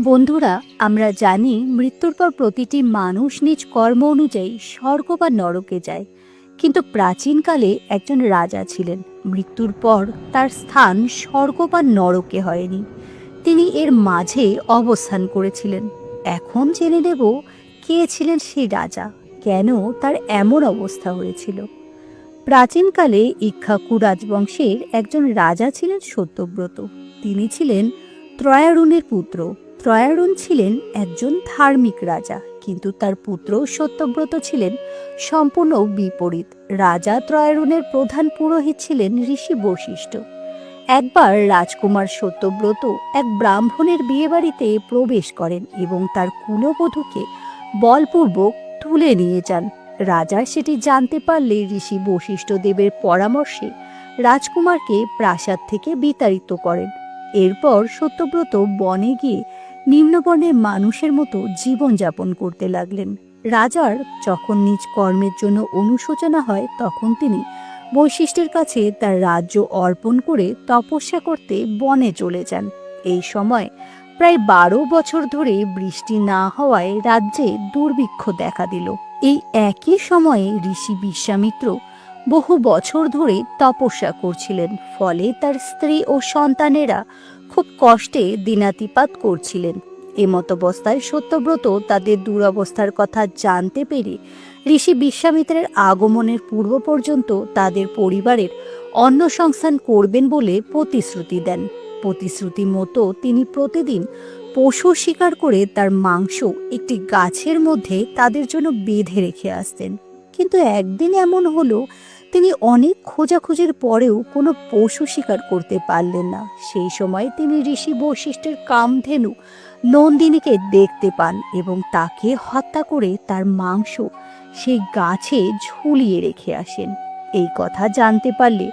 বন্ধুরা, আমরা জানি মৃত্যুর পর প্রতিটি মানুষ নিজ কর্ম অনুযায়ী স্বর্গ বা নরকে যায়। কিন্তু প্রাচীনকালে একজন রাজা ছিলেন। মৃত্যুর পর তার স্থান স্বর্গ বা নরকে হয়নি। তিনি এর মাঝে অবস্থান করেছিলেন। এখন জেনে নেব কে ছিলেন সেই রাজা, কেন তার এমন অবস্থা হয়েছিল। প্রাচীনকালে ইক্ষাকু রাজবংশের একজন রাজা ছিলেন সত্যব্রত। তিনি ছিলেন ত্রয়ারুণের পুত্র। ত্রয়ারুণ ছিলেন একজন ধার্মিক রাজা, কিন্তু তার পুত্র সত্যব্রত ছিলেন সম্পূর্ণ বিপরীত। রাজা ত্রয়ারুণের প্রধান পুরোহিত ছিলেন ঋষি বশিষ্ঠ। একবার রাজকুমার সত্যব্রত এক ব্রাহ্মণের বিয়েবাড়িতে প্রবেশ করেন এবং তার কুলবধূকে বলপূর্বক তুলে নিয়ে যান। রাজা সেটি জানতে পারলে ঋষি বশিষ্ঠ দেবের পরামর্শে রাজকুমারকে প্রাসাদ থেকে বিতাড়িত করেন। এরপর সত্যব্রত বনে গিয়ে নিম্নবর্ণের মানুষের মতো জীবনযাপন করতে লাগলেন। রাজার যখন নিজ কর্মের জন্য অনুশোচনা হয়, তখন তিনি বৈশিষ্ট্যের কাছে তার রাজ্য অর্পণ করে তপস্যা করতে বনে চলে যান। এই সময় প্রায় বারো বছর ধরে বৃষ্টি না হওয়ায় রাজ্যে দুর্ভিক্ষ দেখা দিল। এই একই সময়ে ঋষি বিশ্বামিত্র বহু বছর ধরে তপস্যা করছিলেন। ফলে তার স্ত্রী ও সন্তানেরা খুব কষ্টে দিনাতিপাত করছিলেন। এমতাবস্থায় সত্যব্রত তাদের দুরবস্থার কথা জানতে পেরে ঋষি বিশ্বামিত্রের আগমনের পূর্ব পর্যন্ত তাদের পরিবারের অন্ন সংস্থান করবেন বলে প্রতিশ্রুতি দেন। প্রতিশ্রুতি মতো তিনি প্রতিদিন পশু শিকার করে তার মাংস একটি গাছের মধ্যে তাদের জন্য বেঁধে রেখে আসতেন। কিন্তু একদিন এমন হলো তিনি অনেক খোঁজাখুঁজির পরেও কোনো পশু শিকার করতে পারলেন না। সেই সময় তিনি ঋষি বৈশিষ্ট্যের কামধেনু নন্দিনীকে দেখতে পান এবং তাকে হত্যা করে তার মাংস সেই গাছে ঝুলিয়ে রেখে আসেন। এই কথা জানতে পারলে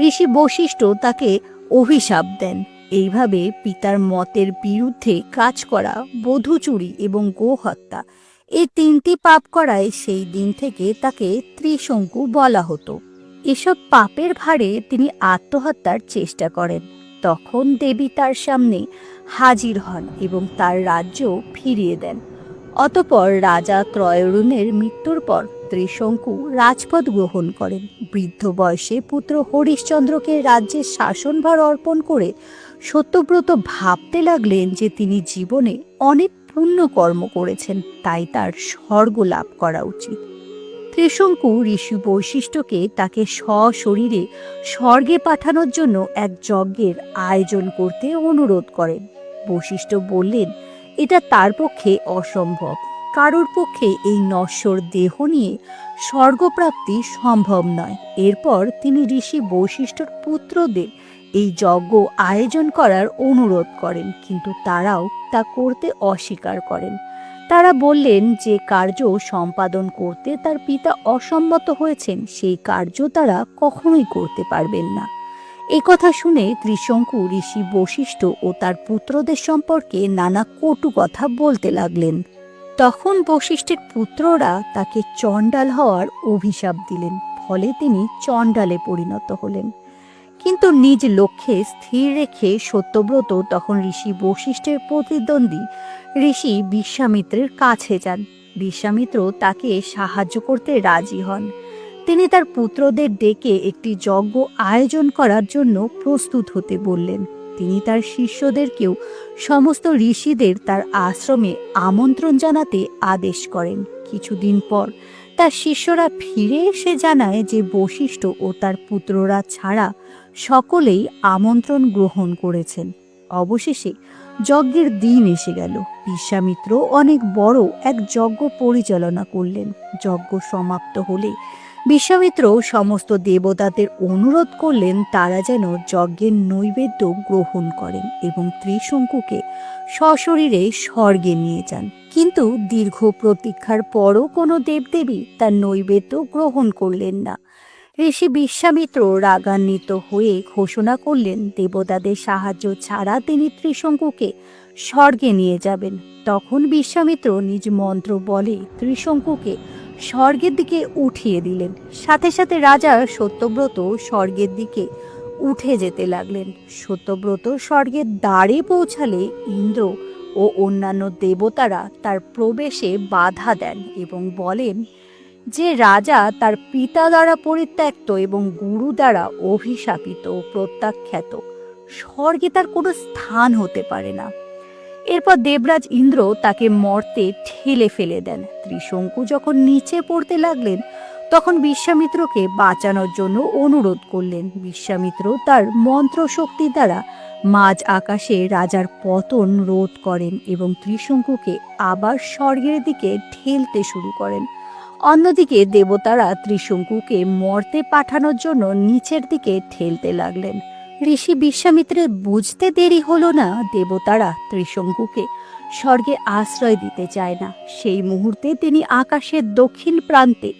ঋষি বৈশিষ্ট্য তাকে অভিশাপ দেন। এইভাবে পিতার মতের বিরুদ্ধে কাজ করা, বধূ চুরি এবং গোহত্যা এই তিনটি পাপ করায় সেই দিন থেকে তাকে ত্রিশঙ্কু বলা হতো। এসব পাপের ভারে তিনি আত্মহত্যার চেষ্টা করেন। তখন দেবী তার সামনে হাজির হন এবং তার রাজ্য ফিরিয়ে দেন। অতপর রাজা ত্রয়রুণের মৃত্যুর পর ত্রিশঙ্কু রাজপদ গ্রহণ করেন। বৃদ্ধ বয়সে পুত্র হরিশ্চন্দ্রকে রাজ্যের শাসনভার অর্পণ করে সত্যব্রত ভাবতে লাগলেন যে তিনি জীবনে অনেক পুণ্য কর্ম করেছেন, তাই তার স্বর্গ লাভ করা উচিত। ত্রিশঙ্কু ঋষি বৈশিষ্ট্যকে তাকে সশরীরে স্বর্গে পাঠানোর জন্য এক যজ্ঞের আয়োজন করতে অনুরোধ করেন। বৈশিষ্ট্য বললেন, এটা তার পক্ষে অসম্ভব। কারোর পক্ষে এই নশ্বর দেহ নিয়ে স্বর্গপ্রাপ্তি সম্ভব নয়। এরপর তিনি ঋষি বৈশিষ্ট্যর পুত্রদের এই যজ্ঞ আয়োজন করার অনুরোধ করেন, কিন্তু তারাও তা করতে অস্বীকার করেন। তারা বললেন যে কার্য সম্পাদন করতে তার পিতা অসম্মত হয়েছেন, সেই কার্য তারা কখনোই করতে পারবেন না। কথা শুনে ত্রিশঙ্কু ঋষি বশিষ্ঠ ও তার পুত্রদের সম্পর্কে নানা কটু কথা বলতে লাগলেন। তখন বশিষ্ঠের পুত্ররা তাকে চণ্ডাল হওয়ার অভিশাপ দিলেন, ফলে তিনি চণ্ডালে পরিণত হলেন। কিন্তু নিজ লক্ষ্যে স্থির রেখে সত্যব্রত তখন ঋষি বশিষ্ঠের প্রতিদ্বন্দ্বী ঋষি বিশ্বামিত্রের কাছে যান। বিশ্বামিত্র তাকে সাহায্য করতে রাজি হন। তিনি তার পুত্রদের ডেকে একটি যজ্ঞ আয়োজন করার জন্য প্রস্তুত হতে বললেন। তিনি তার শিষ্যদেরকেও সমস্ত ঋষিদের তার আশ্রমে আমন্ত্রণ জানাতে আদেশ করেন। কিছুদিন পর তার শিষ্যরা ফিরে এসে জানায় যে বশিষ্ঠ ও তার পুত্ররা ছাড়া সকলেই আমন্ত্রণ গ্রহণ করেছেন। অবশেষে যজ্ঞের দিন এসে গেল। বিশ্বামিত্র অনেক বড় এক যজ্ঞ পরিচালনা করলেন। যজ্ঞ সমাপ্ত হলে বিশ্বামিত্র সমস্ত দেবতাদের অনুরোধ করলেন তারা যেন যজ্ঞের নৈবেদ্য গ্রহণ করেন এবং ত্রিশঙ্কুকে সশরীরে স্বর্গে নিয়ে যান। কিন্তু দীর্ঘ প্রতীক্ষার পরও কোনো দেবদেবী তার নৈবেদ্য গ্রহণ করলেন না। ঋষি বিশ্বামিত্র রাগান্বিত হয়ে ঘোষণা করলেন, দেবতাদের সাহায্য ছাড়া তিনি ত্রিশঙ্কুকে স্বর্গে নিয়ে যাবেন। তখন বিশ্বামিত্র নিজ মন্ত্র বলে ত্রিশঙ্কুকে স্বর্গের দিকে উঠিয়ে দিলেন। সাথে সাথে রাজা সত্যব্রত স্বর্গের দিকে উঠে যেতে লাগলেন। সত্যব্রত স্বর্গের দ্বারে পৌঁছালে ইন্দ্র ও অন্যান্য দেবতারা তার প্রবেশে বাধা দেন এবং বলেন যে রাজা তার পিতা দ্বারা পরিত্যক্ত এবং গুরু দ্বারা অভিশাপিত প্রত্যাখ্যাত, স্বর্গে তার কোনো স্থান হতে পারে না। এরপর দেবরাজ ইন্দ্র তাকে মর্তে ঠেলে ফেলে দেন। ত্রিশঙ্কু যখন নিচে পড়তে লাগলেন, তখন বিশ্বামিত্রকে বাঁচানোর জন্য অনুরোধ করলেন। বিশ্বামিত্র তার মন্ত্র শক্তি দ্বারা মাঝ আকাশে রাজার পতন রোধ করেন এবং ত্রিশঙ্কুকে আবার স্বর্গের দিকে ঠেলতে শুরু করেন। অন্যদিকে দেবতারা ত্রিশঙ্কুকে মর্তে পাঠানোর জন্য নিচের দিকে ঠেলতে লাগলেন। ঋষি বিশ্বামিত্রের বুঝতে দেরি হলো না দেবতারা ত্রিশঙ্কুকে স্বর্গে আশ্রয় দিতে চায় না। সেই মুহূর্তে তিনি আকাশের দক্ষিণ প্রান্তে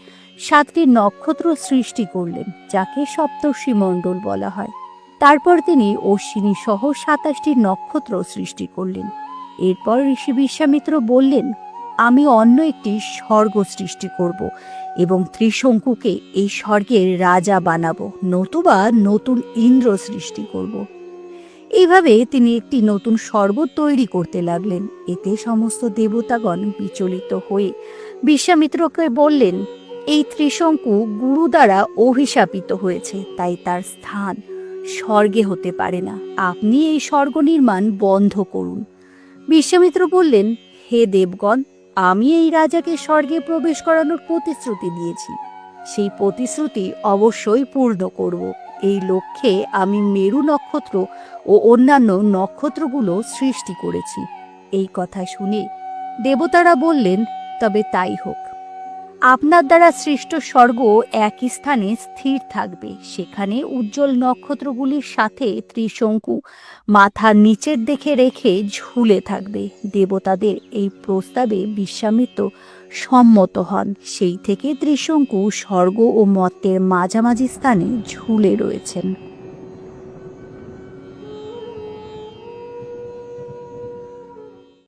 সাতটি নক্ষত্র সৃষ্টি করলেন, যাকে সপ্তর্ষি মণ্ডল বলা হয়। তারপর তিনি অশ্বিনী সহ সাতাশটি নক্ষত্র সৃষ্টি করলেন। এরপর ঋষি বিশ্বামিত্র বললেন আমি অন্য একটি স্বর্গ সৃষ্টি করব এবং ত্রিশঙ্কুকে এই স্বর্গের রাজা বানাবো নতুবা নতুন ইন্দ্র সৃষ্টি করব। এইভাবে তিনি একটি নতুন স্বর্গ তৈরি করতে লাগলেন। এতে সমস্ত দেবতাগণ বিচলিত হয়ে বিশ্বামিত্রকে বললেন, এই ত্রিশঙ্কু গুরু দ্বারা অভিশাপিত হয়েছে, তাই তার স্থান স্বর্গে হতে পারে না। আপনি এই স্বর্গ নির্মাণ বন্ধ করুন। বিশ্বামিত্র বললেন, হে দেবগণ আমি এই রাজাকে স্বর্গে প্রবেশ করানোর প্রতিশ্রুতি দিয়েছি। সেই প্রতিশ্রুতি অবশ্যই পূর্ণ করব। এই লক্ষ্যে আমি মেরু নক্ষত্র ও অন্যান্য নক্ষত্রগুলো সৃষ্টি করেছি। এই কথা শুনে দেবতারা বললেন, তবে তাই হোক। আপনার দ্বারা সৃষ্ট স্বর্গ একই স্থানে স্থির থাকবে। সেখানে উজ্জ্বল নক্ষত্রগুলির সাথে ত্রিশঙ্কু মাথা নিচের দেখে রেখে ঝুলে থাকবে। দেবতাদের এই প্রস্তাবে বিশ্বামিত্র সম্মত হন। সেই থেকে ত্রিশঙ্কু স্বর্গ ও মর্তের মাঝামাঝি স্থানে ঝুলে রয়েছেন।